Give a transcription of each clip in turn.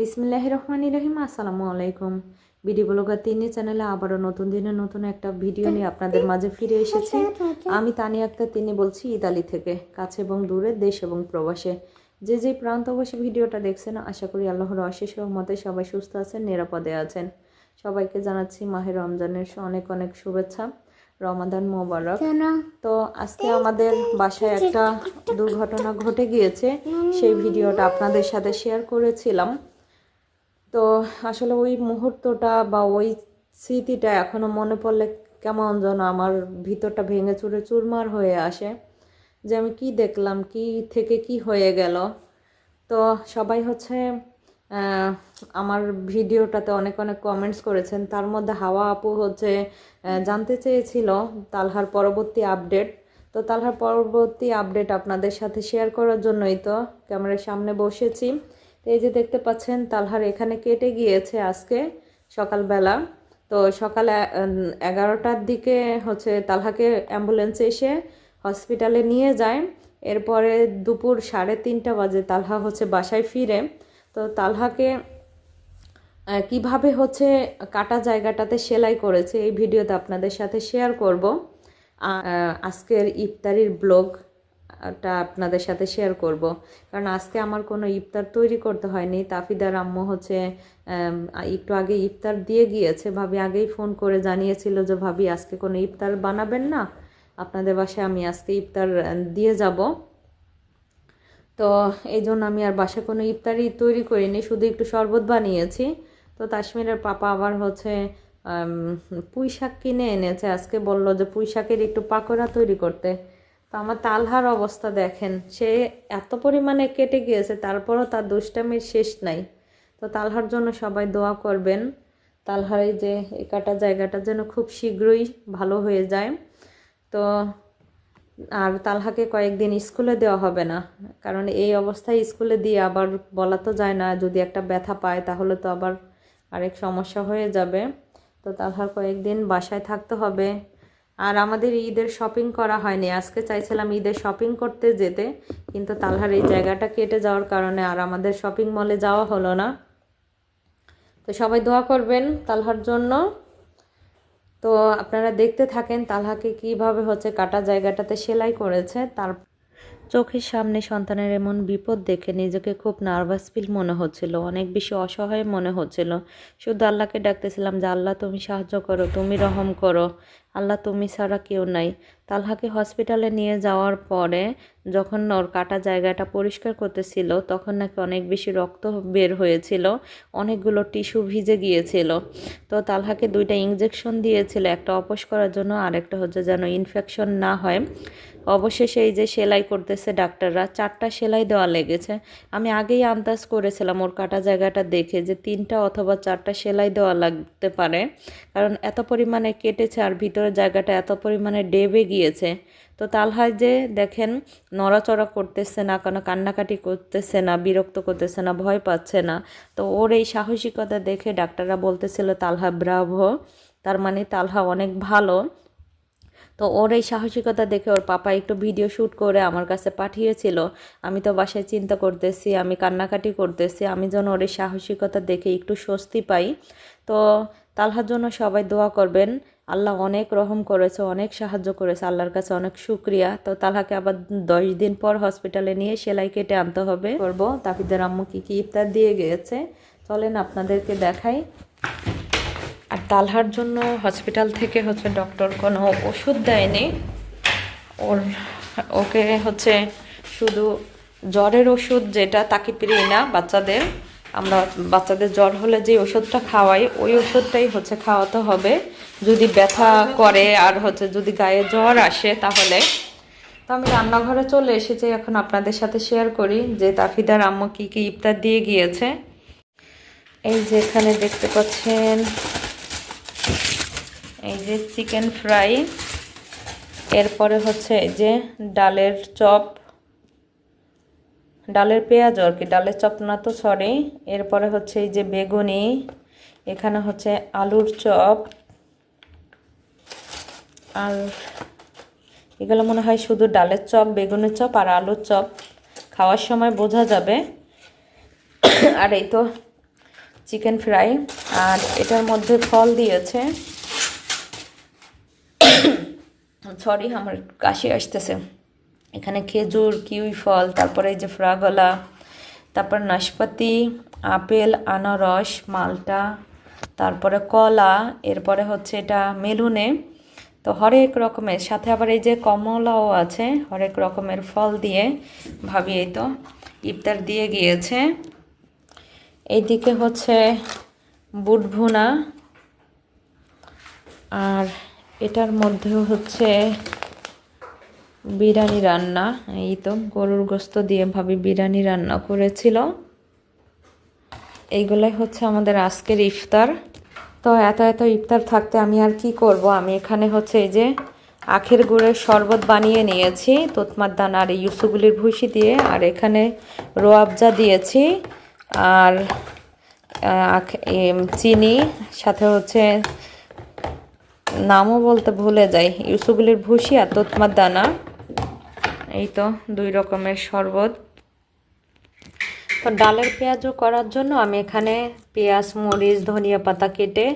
বিসমিল্লাহ রহমান রহিম আসসালামু আলাইকুম বিডি ব্লগার তিনি চ্যানেলে আবারও নতুন দিনে নতুন একটা ভিডিও নিয়ে আপনাদের মাঝে ফিরে এসেছি। আমি তানিয়া আক্তার তিনি বলছি ইতালি থেকে কাছে এবং দূরে দেশ এবং প্রবাসে। যে যে প্রান্ত বসে ভিডিওটা দেখছেন আশা করি আল্লাহর অশেষ রহমতে সবাই সুস্থ আছেন নিরাপদে আছেন। সবাইকে জানাচ্ছি মাহের রমজানের অনেক অনেক শুভেচ্ছা রমাদান মোবারক। তো আজকে আমাদের বাসায় একটা দুর্ঘটনা ঘটে গিয়েছে সেই ভিডিওটা আপনাদের সাথে শেয়ার করেছিলাম। তো আসলে ওই মুহূর্তটা বা ওই স্মৃতিটা এখনও মনে পড়লে কেমন যেন আমার ভিতরটা ভেঙে চুরে চুরমার হয়ে আসে যে আমি কি দেখলাম, কি থেকে কি হয়ে গেল। তো সবাই হচ্ছে আমার ভিডিওটাতে অনেক অনেক কমেন্টস করেছেন। তার মধ্যে হাওয়া আপু হচ্ছে জানতে চেয়েছিল তালহার পরবর্তী আপডেট তো তালহার পরবর্তী আপডেট আপনাদের সাথে শেয়ার করার জন্যই তো ক্যামেরার সামনে বসেছি। এই যে দেখতে পাচ্ছেন, তালহার এখানে কেটে গিয়েছে আজকে সকালবেলা। তো সকাল এগারোটার দিকে হচ্ছে তালহাকে অ্যাম্বুলেন্সে এসে হসপিটালে নিয়ে যায়। এরপরে দুপুর সাড়ে তিনটা বাজে তালহা হচ্ছে বাসায় ফিরে। তো তালহাকে কীভাবে হচ্ছে কাটা জায়গাটাতে সেলাই করেছে এই ভিডিওতে আপনাদের সাথে শেয়ার করব। আজকের ইফতারির ব্লগটা আপনাদের সাথে শেয়ার করব। কারণ আজকে আমার কোনো ইফতার তৈরি করতে হয়নি। তাফিদার আম্মু হচ্ছে একটু আগে ইফতার দিয়ে গিয়েছে। ভাবি আগেই ফোন করে জানিয়েছিল যে, ভাবি, আজকে কোনো ইফতার বানাবেন না? আপনাদের বাসায় আমি আজকে ইফতার দিয়ে যাব। তো এই জন্য আমি আর বাসায় কোনো ইফতারই তৈরি করিনি। শুধু একটু শরবত বানিয়েছি। তো তাসমিরের পাপা আবার হচ্ছে পুঁই শাক কিনে এনেছে। আজকে বলল যে পুঁই শাকের একটু পাকোড়া তৈরি করতে। তো আমার তালহার অবস্থা দেখেন, সে এত পরিমাণে কেটে গিয়েছে, তারপরও তার দুষ্টামির শেষ নাই। তো তালহার জন্য সবাই দোয়া করবেন, তালহার এই যে এই কাটা জায়গাটা যেন খুব শীঘ্রই ভালো হয়ে যায়। তো আর তালহাকে কয়েকদিন স্কুলে দেওয়া হবে না, কারণ এই অবস্থায় স্কুলে দিয়ে আবার বলা তো যায় না, যদি একটা ব্যথা পায় তাহলে তো আবার আরেক সমস্যা হয়ে যাবে। তো তালহার কয়েকদিন বাসায় থাকতে হবে আর আমাদের ঈদের শপিং করা হয়নি। আজকে চাইছিলাম ঈদের শপিং করতে যেতে, কিন্তু তালহার এই জায়গাটা কেটে যাওয়ার কারণে আর আমাদের শপিং মলে যাওয়া হলো না। তো সবাই দোয়া করবেন তালহার জন্য। তো আপনারা দেখতে থাকেন তালহাকে কীভাবে হচ্ছে কাটা জায়গাটাতে সেলাই করেছে। তার চোখের সামনে সন্তানের এমন বিপদ দেখে নিজেকে খুব নার্ভাস ফিল মনে হচ্ছিল, অনেক বেশি অসহায় মনে হচ্ছিল। শুধু আল্লাহকে ডাকতেছিলাম যে, আল্লাহ, তুমি সাহায্য করো, তুমি রহম করো। আল্লাহ তুমি ছাড়া কেউ নাই। তালহাকে হসপিটালে নিয়ে যাওয়ার পরে যখন ওর কাটা জায়গাটা পরিষ্কার করতেছিল, তখন নাকি অনেক বেশি রক্ত বের হয়েছিল, অনেকগুলো টিস্যু ভিজে গিয়েছিল। তো তালহাকে দুইটা ইঞ্জেকশন দিয়েছিল, একটা অপস করার জন্য আর একটা হচ্ছে যেন ইনফেকশন না হয়। অবশেষে এই যে সেলাই করতেছে ডাক্তাররা, চারটা সেলাই দেওয়া লেগেছে। আমি আগেই আন্দাজ করেছিলাম ওর কাটা জায়গাটা দেখে যে তিনটা অথবা চারটা সেলাই দেওয়া লাগতে পারে, কারণ এত পরিমাণে কেটেছে আর ভিতরের জায়গাটা এত পরিমাণে ডেবে গিয়েছে। তো তালহায় যে দেখেন, নড়াচড়া করতেছে না, কোনো কান্নাকাটি করতেছে না, বিরক্ত করতেছে না, ভয় পাচ্ছে না। তো ওর এই সাহসিকতা দেখে ডাক্তাররা বলতেছিল, তালহা ব্রাভো, তার মানে তালহা অনেক ভালো। তো ওর এই সাহসিকতা দেখে ওর পাপা একটু ভিডিও শ্যুট করে আমার কাছে পাঠিয়েছিল। আমি তো বাসায় চিন্তা করতেছি, আমি কান্নাকাটি করতেছি, আমি যেন ওর এই সাহসিকতা দেখে একটু স্বস্তি পাই। তো তালহার জন্য সবাই দোয়া করবেন। আল্লাহ অনেক রহম করেছে, অনেক সাহায্য করেছে, আল্লাহর কাছে অনেক শুক্রিয়া। তো তালহাকে আবার দশ দিন পর হসপিটালে নিয়ে সেলাই কেটে আনতে হবে। করব। তাফিদের আম্মু কী কী ইফতার দিয়ে গিয়েছে? চলেন আপনাদেরকে দেখাই। আর তালহার জন্য হসপিটাল থেকে হচ্ছে ডক্টর কোনো ওষুধ দেয়নি। ওর, ওকে হচ্ছে শুধু জ্বরের ওষুধ যেটা তাকে প্রিয় না বাচ্চাদের। আমরা বাচ্চাদের জ্বর হলে যে ওষুধটা খাওয়াই, ওই ওষুধটাই হচ্ছে খাওয়াতে হবে। যদি ব্যথা করে আর হচ্ছে যদি গায়ে জ্বর আসে তাহলে। তো আমি রান্নাঘরে চলে এসেছি, এখন আপনাদের সাথে শেয়ার করি যে তাফিদার আম্মু কী কী ইফতার দিয়ে গিয়েছে। এই যে এখানে দেখতে পাচ্ছেন, এই যে চিকেন ফ্রাই, এরপরে হচ্ছে এই যে ডালের চপ ডালের পেঁয়াজ আর কি ডালের চপ না তো সরি এরপরে হচ্ছে এই যে বেগুনি, এখানে হচ্ছে আলুর চপ। আর এগুলো মনে হয় শুধু ডালের চপ, বেগুনের চপ আর আলুর চপ। খাওয়ার সময় বোঝা যাবে। আর এই তো চিকেন ফ্রাই। আর এটার মধ্যে ফল দিয়েছে। সরি, আমার কাশি আসতেছে। এখানে খেজুর, কিউই ফল, তারপরে এই যে ফ্রাগলা, তারপর নাশপাতি, আপেল, আনারস, মালটা, তারপরে কলা, এরপরে হচ্ছে এটা মেলুনে। তো হরেক রকমের, সাথে আবার এই যে কমলাও আছে, হরেক রকমের ফল দিয়ে ভাবি এই তো ইফতার দিয়ে গিয়েছে। এইদিকে হচ্ছে বুট ভুনা আর এটার মধ্যেও হচ্ছে বিরিয়ানি রান্না, এই তো গরুর গোস্ত দিয়ে ভাবি বিরিয়ানি রান্না করেছিল। এইগুলাই হচ্ছে আমাদের আজকের ইফতার। তো এত এত ইফতার থাকতে আমি আর কি করব? আমি এখানে হচ্ছে এই যে আখের গুড়ের শরবত বানিয়ে নিয়েছি তোতমার দানা আর ইউসুগুলির ভুসি দিয়ে, আর এখানে রোয়াবজা দিয়েছি, আর চিনি, সাথে হচ্ছে নামও বলতে ভুলে যাই ইউসুগুলির ভুসি আর তোতমার দানা এই তো দুই রকমের শরবত। তো ডালের পেঁয়াজও করার জন্য আমি এখানে পেঁয়াজ মরিচ ধনিয়া পাতা কেটে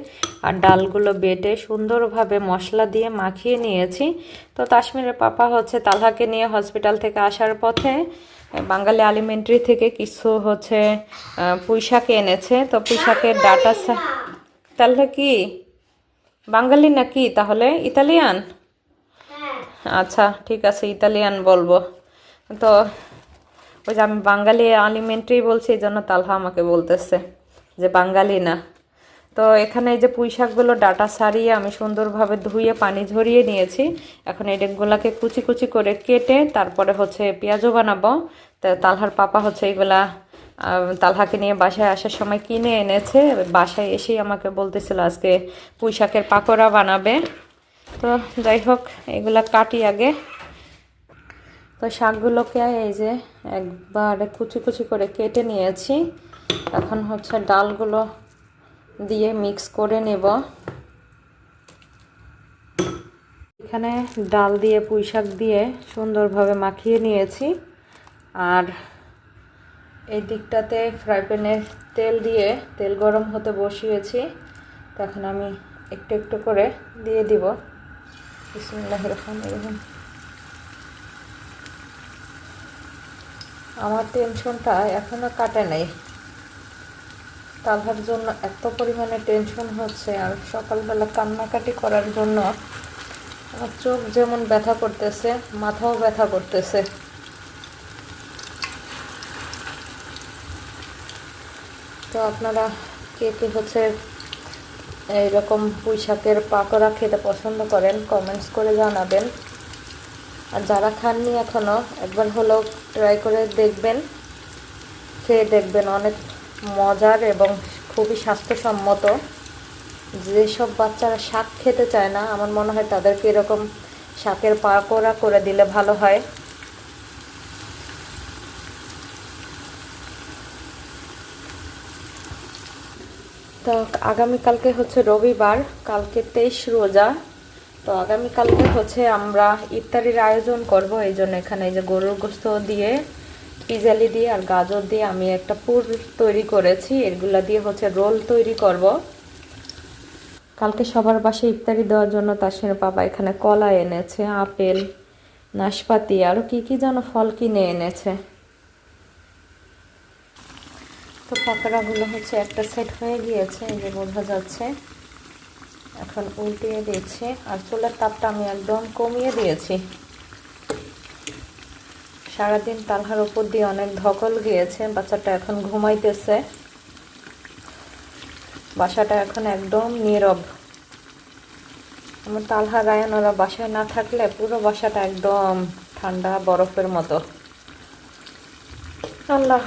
আর ডালগুলো বেটে সুন্দরভাবে মশলা দিয়ে মাখিয়ে নিয়েছি। তো কাশ্মীরের পাপা হচ্ছে তালহাকে নিয়ে হসপিটাল থেকে আসার পথে বাঙালি আলিমেন্টারি থেকে কিছু হচ্ছে আহ, পুঁই শাক এনেছে। তো পুঁই শাকের ডাটা তাহলে কি? বাঙালি নাকি তাহলে? ইতালিয়ান? আচ্ছা ঠিক আছে, ইতালিয়ান বলব। তো ওই যে আমি বাঙালি আলিমেন্টারি বলছি, এই জন্য তালহা আমাকে বলতেছে যে বাঙালি না। তো এখানে এই যে পুঁই শাকগুলো ডাটা সারিয়ে আমি সুন্দরভাবে ধুয়ে পানি ঝরিয়ে নিয়েছি। এখন এই এগুলাকে কুচি কুচি করে কেটে তারপরে হচ্ছে পেঁয়াজও বানাবো। তো তালহার পাপা হচ্ছে এইগুলা তালহাকে নিয়ে বাসায় আসার সময় কিনে এনেছে। বাসায় এসেই আমাকে বলতেছিল আজকে পুঁই শাকের পাকোড়া বানাবে। তো যাই হোক, এগুলা কাটি আগে। তো শাকগুলোকে এই যে একবারে কুচি কুচি করে কেটে নিয়েছি। এখন হচ্ছে ডালগুলো দিয়ে মিক্স করে নেব। এখানে ডাল দিয়ে, পুঁই শাক দিয়ে সুন্দরভাবে মাখিয়ে নিয়েছি। আর এই দিকটাতে ফ্রাই প্যানে তেল দিয়ে, তেল গরম হতে বসিয়েছি। তখন আমি একটু একটু করে দিয়ে দিব। বিসমুল্লাহ রহমান রহিম আমার টেনশনটা এখনও কাটে নাই। তালহার জন্য এত পরিমাণে টেনশন হচ্ছে আর সকালবেলা কান্নাকাটি করার জন্য আমার চোখ যেমন ব্যথা করতেছে, মাথাও ব্যথা করতেছে। তো আপনারা কে কে হচ্ছে এইরকম পুঁই শাকের পাকোড়া খেতে পছন্দ করেন কমেন্টস করে জানাবেন। আর যারা খাননি এখনও একবার হলেও ট্রাই করে দেখবেন, খেয়ে দেখবেন। অনেক মজার এবং খুবই স্বাস্থ্যসম্মত। যেসব বাচ্চারা শাক খেতে চায় না, আমার মনে হয় তাদেরকে এরকম শাকের পাকোড়া করে দিলে ভালো হয়। তো আগামীকালকে হচ্ছে রবিবার, কালকে তেইশ রোজা। তো আগামীকালকে হচ্ছে আমরা ইফতারির আয়োজন করব, এই জন্য এখানে এই যে গরুর গোস্ত দিয়ে, পিজালি দিয়ে আর গাজর দিয়ে আমি একটা পুর তৈরি করেছি। এগুলা দিয়ে হচ্ছে রোল তৈরি করব। কালকে সবার বাসায় ইফতারি দেওয়ার জন্য সঙ্গে বাবা এখানে কলা এনেছে, আপেল, নাশপাতি আরও কি কি যেন ফল কিনে এনেছে। তো পাকোড়াগুলো হচ্ছে একটা সেট হয়ে গিয়েছে, এই যে বোঝা যাচ্ছে। এখন উল্টিয়ে দিয়েছি আর চুলের তাপটা আমি একদম কমিয়ে দিয়েছি। সারাদিন তালহার উপর দিয়ে অনেক ধকল গিয়েছে, বাচ্চাটা এখন ঘুমাইতেছে। বাসাটা এখন একদম নীরব। আমার তালহা রায়ন ওরা বাসায় না থাকলে পুরো বাসাটা একদম ঠান্ডা বরফের মতো। আল্লাহ।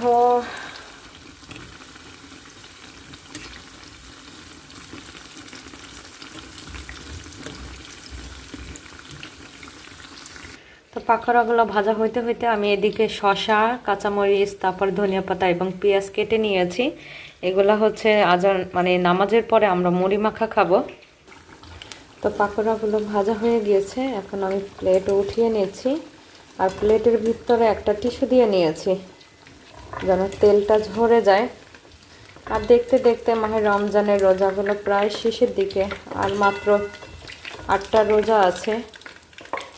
পাকোড়াগুলো ভাজা হইতে হইতে আমি এদিকে শশা কাঁচামরিচ, তারপর ধনিয়া পাতা এবং পেঁয়াজ কেটে নিয়েছি। এগুলা হচ্ছে আজান মানে নামাজের পরে আমরা মুড়ি মাখা খাব। তো পাকোড়াগুলো ভাজা হয়ে গিয়েছে, এখন আমি প্লেট উঠিয়ে নিয়েছি। আর প্লেটের ভিতরে একটা টিস্যু দিয়ে নিয়েছি, যেন তেলটা ঝরে যায়। আর দেখতে দেখতে মাহে রমজানের রোজাগুলো প্রায় শেষের দিকে, আর মাত্র আটটা রোজা আছে।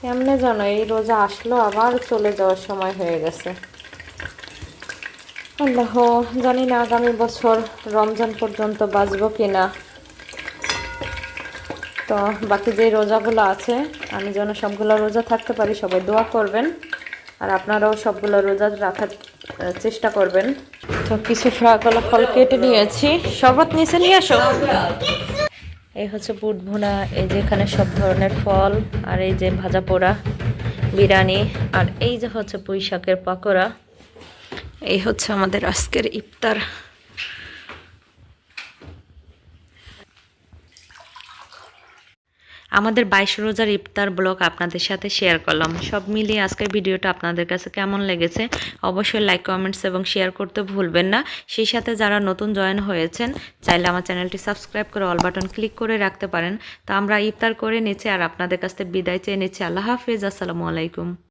কেমনে জানো, এই রোজা আসলো, আবার চলে যাওয়ার সময় হয়ে গেছে। আল্লাহ, জানি না আগামী বছর রমজান পর্যন্ত বাঁচবো কিনা। তো, বাকি যে রোজাগুলো আছে, আমি যেন সবগুলো রোজা থাকতে পারি, সবাই দোয়া করবেন। আর আপনারাও সবগুলো রোজা রাখার চেষ্টা করবেন। তো, কিছু ফল কেটে নিয়েছি। শরবত নিচে নিয়ে আসো। এই হচ্ছে বুট ভুনা, এই যে এখানে সব ধরনের ফল, আর এই যে ভাজা পোড়া, বিরিয়ানি, আর এই যে হচ্ছে পুঁই শাকের পাকোড়া। এই হচ্ছে আমাদের আজকের ইফতার। আমাদের বাইশ রোজার ইফতার ব্লগ আপনাদের সাথে শেয়ার করলাম। সব মিলিয়ে আজকের ভিডিওটা আপনাদের কাছে কেমন লেগেছে অবশ্যই লাইক, কমেন্টস এবং শেয়ার করতে ভুলবেন না। সেই সাথে যারা নতুন জয়েন হয়েছেন, চাইলে আমার চ্যানেলটি সাবস্ক্রাইব করে অল বাটন ক্লিক করে রাখতে পারেন। তো আমরা ইফতার করে নিচ্ছি আর আপনাদের কাছ থেকে বিদায় চেয়ে নিচ্ছি। আল্লাহ হাফিজ, আসসালামু আলাইকুম।